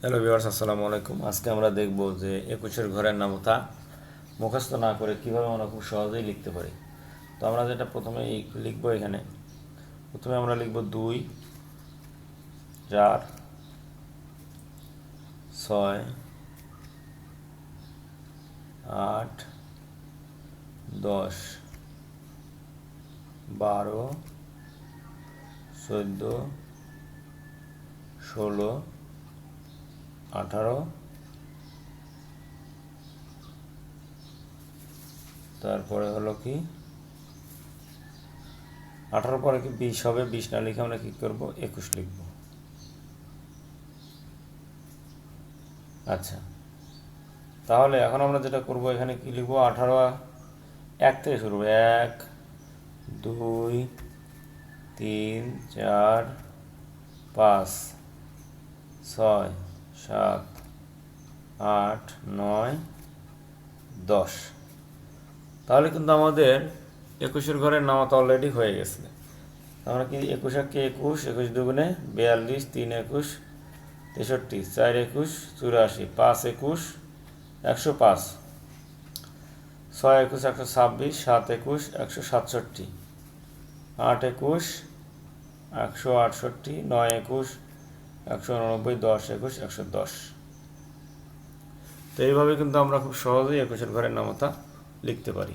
Hello viewers আসসালামু আলাইকুম। আজকে আমরা দেখব যে একুশের ঘরের নামতা মুখস্থ না করে কীভাবে আমরা খুব সহজেই লিখতে পারি। তো আমরা যেটা প্রথমে লিখব এখানে। প্রথমে আমরা লিখব দুই, চার, ছয়, আট, দশ, বারো, চোদ্দ, ষোলো আঠারো। তারপরে হলো কি? আঠারো পরে কি বিশ হবে? বিশ না লিখে আমরা কি করব? একুশ লিখব। আচ্ছা। তাহলে এখন আমরা যেটা করব, এখানে কি লিখব? আঠারো এক থেকে শুরু। এক, দুই, তিন, চার, পাঁচ, ছয় সাত, আট, নয়, দশ। তাহলে কিন্তু আমাদের একুশের ঘরের নামাত অলরেডি হয়ে গেছে। আমরা কি একুশ একে একুশ একুশ দুগুণে বিয়াল্লিশ, তিন একুশ, তেষট্টি, চার একুশ, চুরাশি, পাঁচ একুশ, একশো পাঁচ। ছয় একুশ, একশো ছাব্বিশ, সাত একুশ, একশো সাতষট্টি। আট একুশ, একশো আটষট্টি, নয় একুশ একশো উননব্বই, দশ, একুশ, একশো দশ। তো এইভাবে কিন্তু আমরা খুব সহজেই একুশের ঘরের নামতা লিখতে পারি।